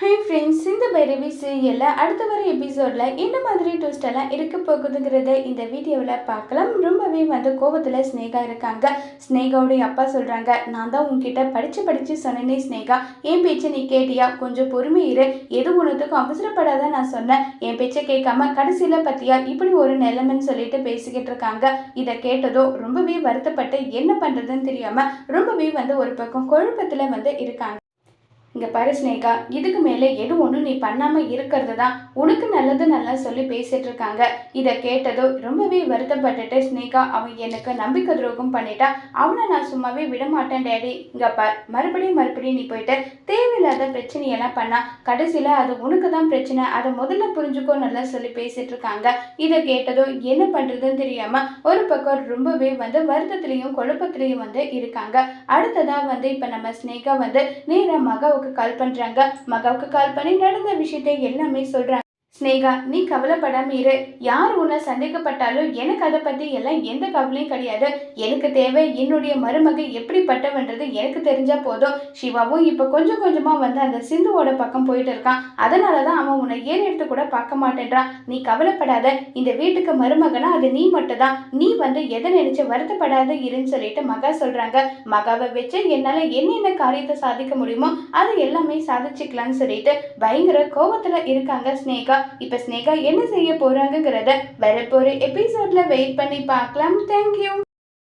Hi friends இந்த பைரவி சீரியலில் அடுத்த வர எபிசோடில் என்ன மாதிரி ட்விஸ்ட் எல்லாம் இருக்க போகுதுங்கிறத இந்த வீடியோவில் பார்க்கலாம். ரொம்பவே வந்து கோபத்தில் ஸ்னேகா இருக்காங்க. ஸ்னேகாவுடைய அப்பா சொல்கிறாங்க நான் தான் உங்ககிட்ட படித்து படித்து சொன்னேனே ஸ்னேகா என் பேச்சை நீ கேட்டியா? கொஞ்சம் பொறுமை இரு. எது ஒன்றுத்துக்கும் அவசரப்படாத நான் சொன்னேன். என் பேச்சை கேட்காம கடைசியில் பற்றியா இப்படி ஒரு நிலைமைன்னு சொல்லிட்டு பேசிக்கிட்டு இருக்காங்க. இதை கேட்டதோ ரொம்பவே வருத்தப்பட்டு என்ன பண்ணுறதுன்னு தெரியாமல் ரொம்பவே வந்து ஒரு பக்கம் குழப்பத்தில் வந்து இருக்காங்க. இங்கே பாரு ஸ்னேகா இதுக்கு மேலே எது ஒன்றும் நீ பண்ணாமல் இருக்கிறது தான். உனக்கு நல்லது நல்லா சொல்லி பேசிகிட்டு இருக்காங்க. இதை கேட்டதோ ரொம்பவே வருத்தப்பட்டுட்டு ஸ்னேகா அவன் எனக்கு நம்பிக்கை துரோகம் பண்ணிட்டா. அவனை நான் சும்மாவே விட மாட்டேன் டேடி. இங்கே பார் மறுபடியும் மறுபடியும் நீ போயிட்டு தேவையில்லாத பிரச்சனையெல்லாம் பண்ணா. கடைசியில் அது உனக்கு தான் பிரச்சனை. அதை முதல்ல புரிஞ்சுக்கோ நல்லா சொல்லி பேசிகிட்டு இருக்காங்க. இதை கேட்டதோ என்ன பண்ணுறதுன்னு தெரியாமல் ஒரு பக்கம் ரொம்பவே வந்து வருத்தத்துலேயும் குழப்பத்துலேயும் வந்து இருக்காங்க. அடுத்ததாக வந்து இப்போ நம்ம ஸ்னேகா வந்து நேரமாக மகாவுக்கு கால் பண்ணுறாங்க மகாவுக்கு கால் பண்ணி நடந்த விஷயத்தை எல்லாமே சொல்கிறாங்க ஸ்னேகா நீ கவலைப்படாம இரு. யார் உன்னை சந்தேகப்பட்டாலும் எனக்கு அதை பற்றி எல்லாம் எந்த கவலையும் கிடையாது. எனக்கு தேவை என்னுடைய மருமகை எப்படிப்பட்டவன்றது எனக்கு தெரிஞ்சா போதும். சிவாவும் இப்போ கொஞ்சம் கொஞ்சமாக வந்து அந்த சிந்துவோட பக்கம் போயிட்டு இருக்கான். அதனால தான் அவன் உன்னை ஏன் எடுத்து கூட பார்க்க மாட்டேன்றான்? நீ கவலைப்படாத. இந்த வீட்டுக்கு மருமகனா அது நீ மட்டும் தான் நீ வந்து எதை நினைச்சு வருத்தப்படாத இருன்னு சொல்லிட்டு மகா சொல்றாங்க. மகாவை வச்சு என்னால் என்னென்ன காரியத்தை சாதிக்க முடியுமோ அதை எல்லாமே சாதிச்சுக்கலாம்னு சொல்லிட்டு பயங்கர கோபத்தில் இருக்காங்க ஸ்னேகா இப்போ ஸ்னேகா என்ன செய்ய போகிறாங்கிறத வரப்போற எபிசோட்ல வெயிட் பண்ணி பார்க்கலாம். தேங்க்யூ